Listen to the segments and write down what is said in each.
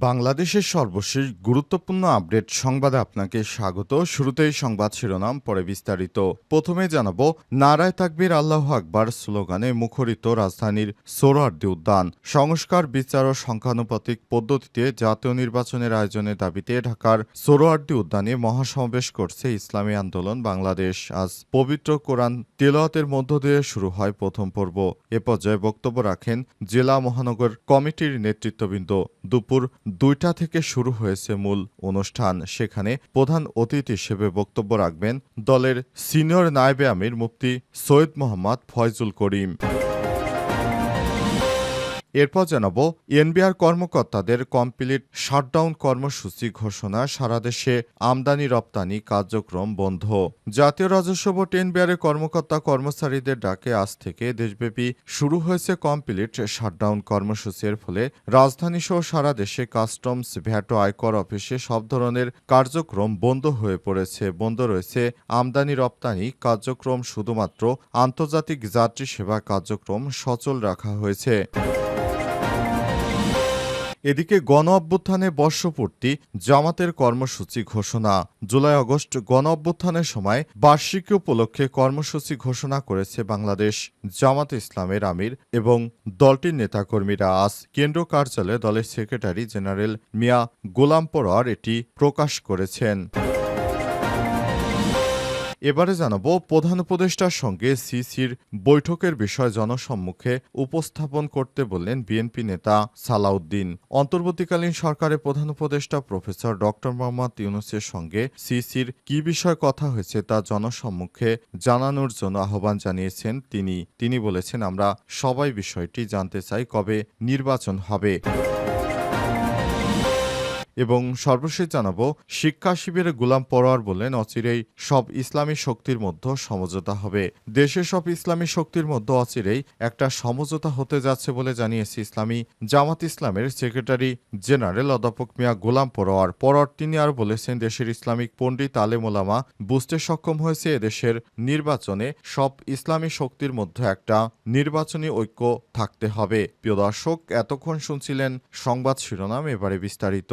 বাংলাদেশের সর্বশেষ গুরুত্বপূর্ণ আপডেট সংবাদে আপনাকে স্বাগত। শুরুতেই সংবাদ শিরোনাম, পরে বিস্তারিত। প্রথমে জানাব, নারায় তাকবির আল্লাহ আকবার স্লোগানে মুখরিত রাজধানীর সোহরার্দি উদ্যান। সংস্কার, বিচার ও সংখ্যানুপাতিক পদ্ধতিতে জাতীয় নির্বাচনের আয়োজনের দাবিতে ঢাকার সোহরার্দি উদ্যানে মহাসমাবেশ করছে ইসলামী আন্দোলন বাংলাদেশ। আজ পবিত্র কোরআন তেলাওয়াতের মধ্য দিয়ে শুরু হয় প্রথম পর্ব। এ পর্যায়ে বক্তব্য রাখেন জেলা মহানগর কমিটির নেতৃত্ববৃন্দ। দুপুর দুইটা থেকে শুরু হয়েছে মূল অনুষ্ঠান। সেখানে প্রধান অতিথি হিসেবে বক্তব্য রাখবেন দলের সিনিয়র নায়েবে আমির মুফতি সৈয়দ মোহাম্মদ ফয়জুল করিম। এরপর জানাব, এনবিআর কর্মকর্তাদের কমপ্লিট শাটডাউন কর্মসূচি ঘোষণা সারা দেশে আমদানি রপ্তানি কার্যক্রম বন্ধ। জাতীয় রাজস্ব বোর্ড এনবিআরের কর্মকর্তা কর্মচারীদের ডাকে আজ থেকে দেশব্যাপী শুরু হয়েছে কমপ্লিট শাটডাউন কর্মসূচির ফলে রাজধানী সহ সারা দেশে কাস্টমস ভ্যাট আয়কর অফিসে সব ধরনের কার্যক্রম বন্ধ হয়ে পড়েছে। বন্ধ রয়েছে আমদানি রপ্তানি কার্যক্রম, শুধুমাত্র আন্তর্জাতিক যাত্রী সেবা কার্যক্রম সচল রাখা হয়েছে। এদিকে গণ অভ্যুত্থানে বর্ষপূর্তি, জামাতের কর্মসূচি ঘোষণা। জুলাই আগস্ট গণ অভ্যুত্থানের সময় বার্ষিকী উপলক্ষে কর্মসূচি ঘোষণা করেছে বাংলাদেশ, জামাত ইসলামের আমির এবং দলটির নেতাকর্মীরা। আজ কেন্দ্র কার্যালয়ে দলের সেক্রেটারি জেনারেল মিয়া গোলাম পরোয়ার এটি প্রকাশ করেছেন। এবারে জানাব প্রধান উপদেষ্টার সঙ্গে সিসির বৈঠকের বিষয় জনসম্মুখে উপস্থাপন করতে বললেন বিএনপি নেতা সালাউদ্দিন। অন্তর্বর্তীকালীন সরকারের প্রধান উপদেষ্টা প্রফেসর ডক্টর মোহাম্মদ ইউনুসের সঙ্গে সিসির কি বিষয় কথা হয়েছে তা জনসম্মুখে জানানোর জন্য আহ্বান জানিয়েছেন তিনি। তিনি বলেছেন, আমরা সবাই বিষয়টি জানতে চাই কবে নির্বাচন হবে। এবং সর্বশেষ জানাব, শিক্ষা শিবিরে গুলাম পরোয়ার বলেন অচিরেই সব ইসলামী শক্তির মধ্যে সমঝোতা হবে। দেশে সব ইসলামী শক্তির মধ্যে অচিরেই একটা সমঝোতা হতে যাচ্ছে বলে জানিয়েছে ইসলামী জামাত ইসলামের সেক্রেটারি জেনারেল অধ্যাপক মিয়া গোলাম পরোয়ার। পরোয়ার তিনি আর বলেছেন, দেশের ইসলামিক পণ্ডিত আলেমোলামা বুঝতে সক্ষম হয়েছে এদেশের নির্বাচনে সব ইসলামী শক্তির মধ্যে একটা নির্বাচনী ঐক্য থাকতে হবে। প্রিয় দর্শক, এতক্ষণ শুনছিলেন সংবাদ শিরোনাম, এবারে বিস্তারিত।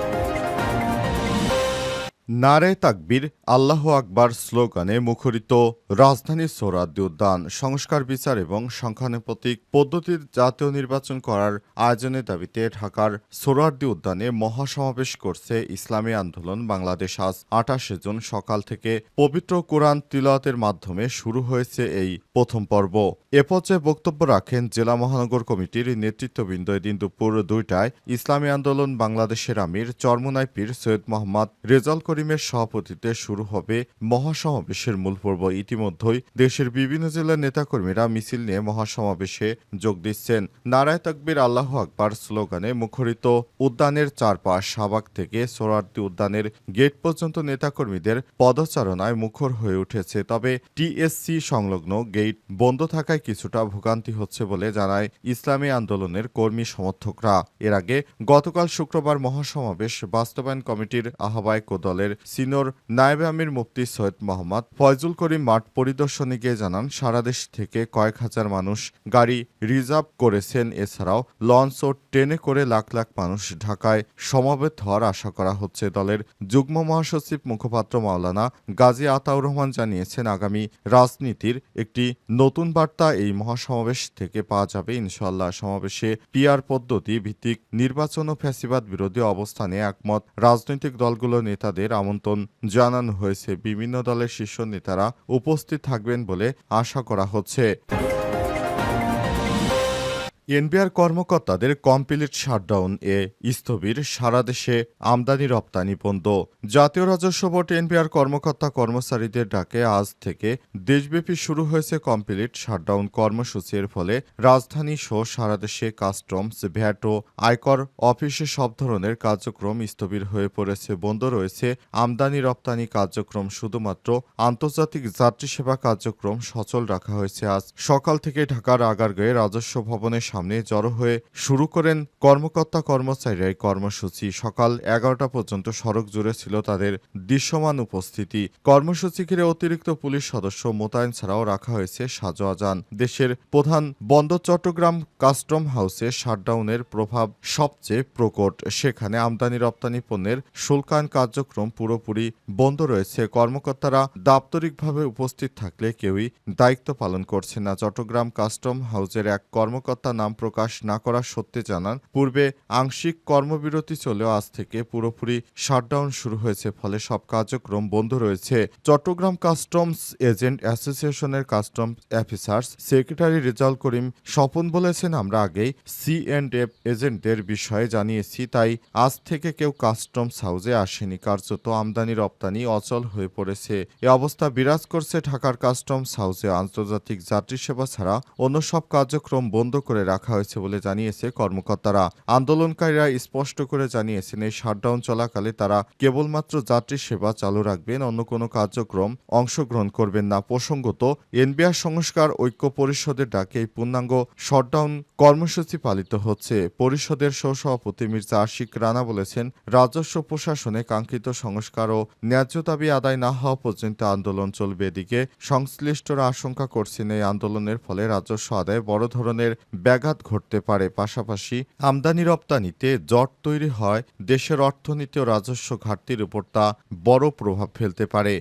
নারে তাকবীর আল্লাহ আকবার স্লোগানে মুখরিত রাজধানীর সোহরাদ্দি উদ্যান, সংস্কার বিচার এবং সংখ্যানুপাতিক পদ্ধতির জাতীয় নির্বাচন করার আয়োজনের দাবিতে ঢাকার সোহরাদ্দি উদ্যানে মহাসমাবেশ করছে ইসলামী আন্দোলন বাংলাদেশ। আজ আঠাশে জুন সকাল থেকে পবিত্র কোরআন তিলাওয়াতের মাধ্যমে শুরু হয়েছে এই প্রথম পর্ব। এ পর্যায়ে বক্তব্য রাখেন জেলা মহানগর কমিটির নেতৃত্ববৃন্দ এদিন দুপুর দুইটায় ইসলামী আন্দোলন বাংলাদেশের আমির, চরমোনাই সৈয়দ মোহাম্মদ রেজাল করিমের সভাপতিত্বে শুরু হবে মহাসমাবেশের মূল পর্ব। ইতিমধ্যেই দেশের বিভিন্ন জেলার নেতাকর্মীরা মিছিল নিয়ে মহাসমাবেশে যোগ দিচ্ছেন। নারায় তাকবীর, আল্লাহ আকবার স্লোগানে মুখরিত উদ্যানের চারপাশ শাহবাগ থেকে সোরার্দি উদ্যানের গেট পর্যন্ত নেতাকর্মীদের পদচারণায় মুখর হয়ে উঠেছে। তবে টিএসসি সংলগ্ন গেট বন্ধ থাকায় কিছুটা ভোগান্তি হচ্ছে বলে জানায় ইসলামী আন্দোলনের কর্মী সমর্থকরা। এর আগে গতকাল শুক্রবার মহাসমাবেশ বাস্তবায়ন কমিটির আহ্বায়ক ও দলের সিনিয়র নায়েবে আমির মুফতি সৈয়দ মোহাম্মদ ফয়জুল করিম মাঠ পরিদর্শনে গিয়ে জানান, সারা দেশ থেকে কয়েক হাজার মানুষ গাড়ি রিজার্ভ করেছেন। এছাড়াও লঞ্চ ও ট্রেনে করে লাখ লাখ মানুষ ঢাকায় সমাবেত হওয়ার আশা করা হচ্ছে। দলের যুগ্ম মহাসচিব মুখপাত্র মাওলানা গাজী আতাউর রহমান জানিয়েছেন, আগামী রাজনীতির একটি নতুন বার্তা এই মহাসমাবেশ থেকে পাওয়া যাবে। ইনশাল্লাহ সমাবেশে পিআর পদ্ধতি ভিত্তিক নির্বাচন ও ফ্যাসিবাদ বিরোধী অবস্থানে একমত। রাজনৈতিক দলগুলোর নেতাদের আমন্ত্রণ জানানো হয়েছে। বিভিন্ন দলের শীর্ষ নেতারা উপস্থিত থাকবেন বলে আশা করা হচ্ছে। এনবিআর কর্মকর্তাদের কমপ্লিট শাটডাউন এ স্থবির, সারা দেশে আমদানি রপ্তানি বন্ধ। জাতীয় রাজস্ব বোর্ড এনবিআর কর্মকর্তা কর্মচারীদের ডাকে আজ থেকে দেশব্যাপী শুরু হয়েছে কমপ্লিট শাটডাউন কর্মসূচির ফলে রাজধানী সহ সারা দেশে কাস্টমস, ভ্যাট ও আয়কর অফিসে সব ধরনের কার্যক্রম স্থবির হয়ে পড়েছে, বন্ধ রয়েছে আমদানি রপ্তানি কার্যক্রম। শুধুমাত্র আন্তর্জাতিক যাত্রী সেবা কার্যক্রম সচল রাখা হয়েছে আজ। সকাল থেকে ঢাকার আগারগাঁয়ে রাজস্ব ভবনের সামনে জড়ো হয়ে শুরু করেন কর্মকর্তা কর্মচারীরা। কর্মসূচি সকাল এগারোটা পর্যন্ত সড়ক জুড়ে ছিল তাদের দৃশ্যমান উপস্থিতি। কর্মসূচি ঘিরে অতিরিক্ত পুলিশ সদস্য মোতায়েন ছাড়াও রাখা হয়েছে সাজোয়াজান দেশের প্রধান বন্দর চট্টগ্রাম কাস্টম হাউসে শাটডাউনের প্রভাব সবচেয়ে প্রকট। সেখানে আমদানি রপ্তানি পণ্যের শুল্কায়ন কার্যক্রম পুরোপুরি বন্ধ রয়েছে। কর্মকর্তারা দাপ্তরিকভাবে উপস্থিত থাকলে কেউই দায়িত্ব পালন করছে না। চট্টগ্রাম কাস্টম হাউসের এক কর্মকর্তা নাম প্রকাশ না করার সত্যি জানান, পূর্বে আংশিক কর্মবিরতি চলেও আজ থেকে পুরোপুরি শাটডাউন শুরু হয়েছে, ফলে সব কার্যক্রম বন্ধ রয়েছে। চট্টগ্রাম কাস্টমস এজেন্ট অ্যাসোসিয়েশনের custom officers secretary Rezaul Karim Swapan বলেছেন, আমরা আগেই সি অ্যান্ড এফ এজেন্টদের বিষয়ে জানিয়েছি, তাই আজ থেকে কেউ কাস্টমস হাউসে আসেনি। কার্যত আমদানি, রপ্তানি অচল হয়ে পড়েছে। এ অবস্থা বিরাজ করছে ঢাকার কাস্টমস হাউসে। আন্তর্জাতিক যাত্রী সেবা ছাড়া অন্য সব কার্যক্রম বন্ধ করে রাখা হয়েছে বলে জানিয়েছে কর্মকর্তারা। আন্দোলনকারীরা স্পষ্ট করে জানিয়েছেন, এই শাটডাউন চলাকালে তারা কেবলমাত্র যাত্রী সেবা চালু রাখবেন, অন্য কোনো কার্যক্রম অংশগ্রহণ করবেন না। প্রসঙ্গত, এনবিআর সংস্কার ঐক্য পরিষদের ডাকে এই পূর্ণাঙ্গ শটডাউন কর্মসূচি পালিত হচ্ছে। পরিষদের সহসভাপতি মির্জা আশিক রানা বলেছেন, রাজস্ব প্রশাসনে কাঙ্ক্ষিত সংস্কার ও ন্যায্য দাবি আদায় না হওয়া পর্যন্ত আন্দোলন চলবে। এদিকে সংশ্লিষ্টরা আশঙ্কা করছেন, এই আন্দোলনের ফলে রাজস্ব আদায় বড় ধরনের ব্যাঘাত ঘটতে পারে। পাশাপাশি আমদানি রপ্তানিতে জট তৈরি হয়। দেশের অর্থনীতি ও রাজস্ব ঘাটতির উপর তা বড় প্রভাব ফেলতে পারে।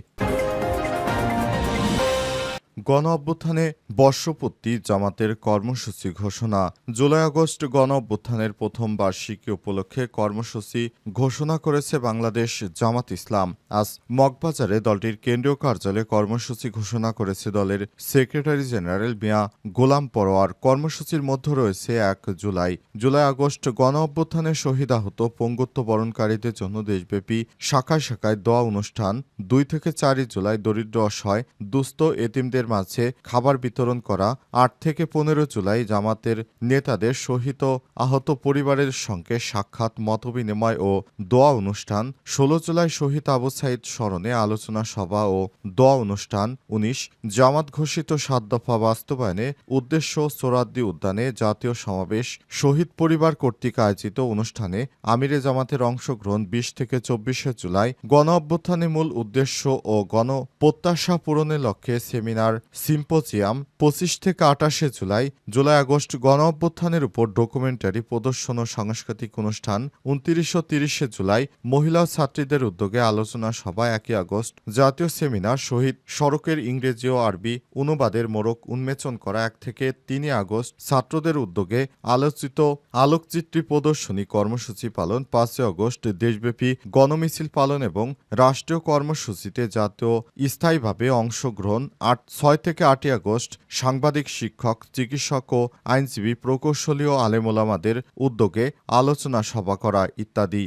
গণ অভ্যুত্থানে বর্ষপূর্তি জামাতের কর্মসূচি ঘোষণা। জুলাই আগস্ট গণ অভ্যুত্থানের প্রথম বার্ষিকী উপলক্ষে কর্মসূচি ঘোষণা করেছে বাংলাদেশ জামাত ইসলাম। আজ মগবাজারে দলটির কেন্দ্রীয় কার্যালয়ে কর্মসূচি ঘোষণা করেছে দলের সেক্রেটারি জেনারেল মিয়া গোলাম পরোয়ার। কর্মসূচির মধ্যে রয়েছে এক জুলাই। জুলাই আগস্ট গণ অভ্যুত্থানে শহীদ আহত পঙ্গুত্ব বরণকারীদের জন্য দেশব্যাপী শাখায় শাখায় দোয়া অনুষ্ঠান। দুই থেকে চারই জুলাই দরিদ্র, অসহায়, দুস্থ এতিমদের মাঝে খাবার বিতরণ করা আট থেকে পনেরো জুলাই জামাতের নেতাদের ও আহত পরিবারের সঙ্গে সাক্ষাৎ, মতবিনিময় ও দোয়া অনুষ্ঠান। ষোলো জুলাই শহীদ আবু সাইদ স্মরণে আলোচনা সভা ও দোয়া অনুষ্ঠান। উনিশ, জামাত ঘোষিত সাত দফা বাস্তবায়নে উদ্দেশ্য সোরাদ্দি উদ্যানে জাতীয় সমাবেশ। শহীদ পরিবার কর্তৃক আয়োজিত অনুষ্ঠানে আমিরে জামাতের অংশগ্রহণ বিশ থেকে চব্বিশে জুলাই। গণ অভ্যুত্থানে মূল উদ্দেশ্য ও গণ প্রত্যাশা পূরণের লক্ষ্যে সেমিনার সিম্পোজিয়াম পঁচিশ থেকে আটাশে জুলাই জুলাই, আগস্ট গণ অভ্যুত্থানের উপর ডকুমেন্টারি প্রদর্শন ও সাংস্কৃতিক অনুষ্ঠান, উনত্রিশ ও তিরিশে জুলাই মহিলা ছাত্রীদের উদ্যোগে আলোচনা সভা, একই আগস্ট জাতীয় সেমিনার, শহীদ সড়কের ইংরেজি ও আরবি অনুবাদের মোড়ক উন্মেচন করা, এক থেকে তিনই আগস্ট ছাত্রদের উদ্যোগে আলোচিত আলোকচিত্রী প্রদর্শনী কর্মসূচি পালন পাঁচই আগস্ট দেশব্যাপী গণমিছিল পালন এবং রাষ্ট্রীয় কর্মসূচিতে জাতীয় স্থায়ীভাবে অংশগ্রহণ, আট ছয় থেকে আটই আগস্ট সাংবাদিক, শিক্ষক, চিকিৎসক ও আইনজীবী প্রকৌশলী ও আলেমোলামাদের উদ্যোগে আলোচনা সভা করা ইত্যাদি।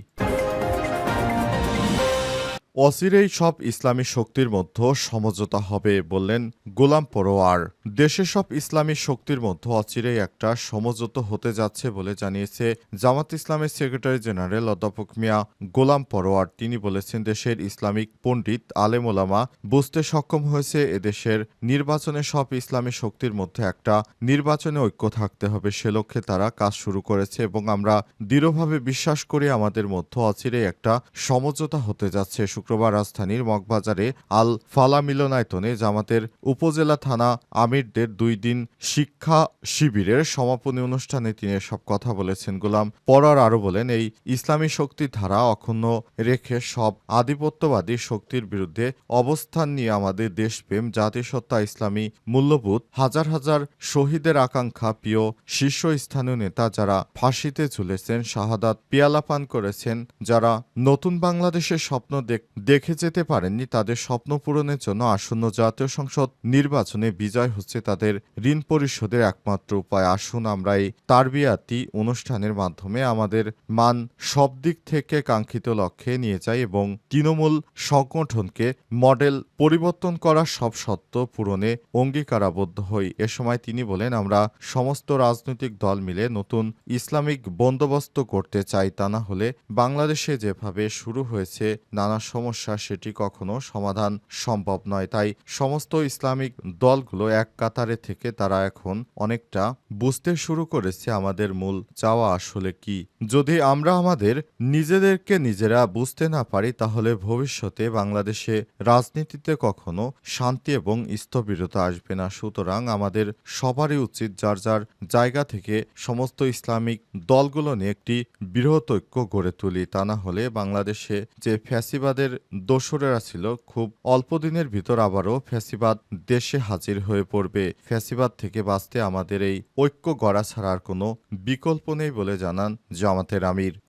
অচিরেই সব ইসলামী শক্তির মধ্যে সমঝোতা হবে বললেন গোলাম পরোয়ার। দেশে সব ইসলামী শক্তির মধ্যে অচিরেই একটা সমঝোতা হতে যাচ্ছে বলে জানিয়েছে জামাত ইসলামের সেক্রেটারি জেনারেল অধ্যাপক মিয়া গোলাম পরোয়ার। তিনি বলেছেন, দেশের ইসলামিক পণ্ডিত আলেমোলামা বুঝতে সক্ষম হয়েছে এদেশের নির্বাচনে সব ইসলামী শক্তির মধ্যে একটা নির্বাচনে ঐক্য থাকতে হবে, সে লক্ষ্যে তারা কাজ শুরু করেছে এবং আমরা দৃঢ়ভাবে বিশ্বাস করি আমাদের মধ্যে অচিরেই একটা সমঝোতা হতে যাচ্ছে। শুক্রবার রাজধানীর মগবাজারে আল ফালা মিলনায়তনে জামাতের উপজেলা থানা আমিরদের দুই দিন শিক্ষা শিবিরের সমাপনী অনুষ্ঠানে তিনি সব কথা বলেছেন। গোলাম পরার আরও বলেন, এই ইসলামী শক্তি ধারা অক্ষুণ্ণ রেখে সব আধিপত্যবাদী শক্তির বিরুদ্ধে অবস্থান নিয়ে আমাদের দেশপ্রেম, জাতিসত্তা, ইসলামী মূল্যবোধ, হাজার হাজার শহীদের আকাঙ্ক্ষা, প্রিয় শীর্ষস্থানীয় নেতা যারা ফাঁসিতে ঝুলেছেন, শাহাদাত পিয়ালা পান করেছেন, যারা নতুন বাংলাদেশের স্বপ্ন দেখ দেখে যেতে পারেননি তাদের স্বপ্ন পূরণের জন্য আসন্ন জাতীয় সংসদ নির্বাচনে বিজয় হচ্ছে তাদের ঋণ পরিশোধের একমাত্র উপায়। আসুন আমরা এই তারবিয়াতি অনুষ্ঠানের মাধ্যমে আমাদের মান সব দিক থেকে কাঙ্ক্ষিত লক্ষ্যে নিয়ে যাই এবং তৃণমূল সংগঠনকে মডেল পরিবর্তন করা সব সত্ত্ব পূরণে অঙ্গীকারাবদ্ধ হই। এ সময় তিনি বলেন, আমরা সমস্ত রাজনৈতিক দল মিলে নতুন ইসলামিক বন্দোবস্ত করতে চাই। তা না হলে বাংলাদেশে যেভাবে শুরু হয়েছে, নানা সমস্যা সেটি কখনো সমাধান সম্ভব নয়। তাই সমস্ত ইসলামিক দলগুলো এক কাতারে থেকে তারা এখন অনেকটা বুঝতে শুরু করেছে আমাদের মূল চাওয়া আসলে কি। যদি আমরা আমাদের নিজেদেরকে নিজেরা বুঝতে না পারি, তাহলে ভবিষ্যতে বাংলাদেশে রাজনীতিতে কখনো শান্তি এবং স্থবিরতা আসবে না। সুতরাং আমাদের সবারই উচিত যার যার জায়গা থেকে সমস্ত ইসলামিক দলগুলো নিয়ে একটি বৃহৎ ঐক্য গড়ে তুলি। তা না হলে বাংলাদেশে যে ফ্যাসিবাদের দোসরেরা ছিল খুব অল্প দিনের ভিতর আবারও ফ্যাসিবাদ দেশে হাজির হয়ে পড়বে। ফ্যাসিবাদ থেকে বাঁচতে আমাদের এই ঐক্য গড়া ছাড়ার কোনো বিকল্প নেই বলে জানান জামাতের আমির।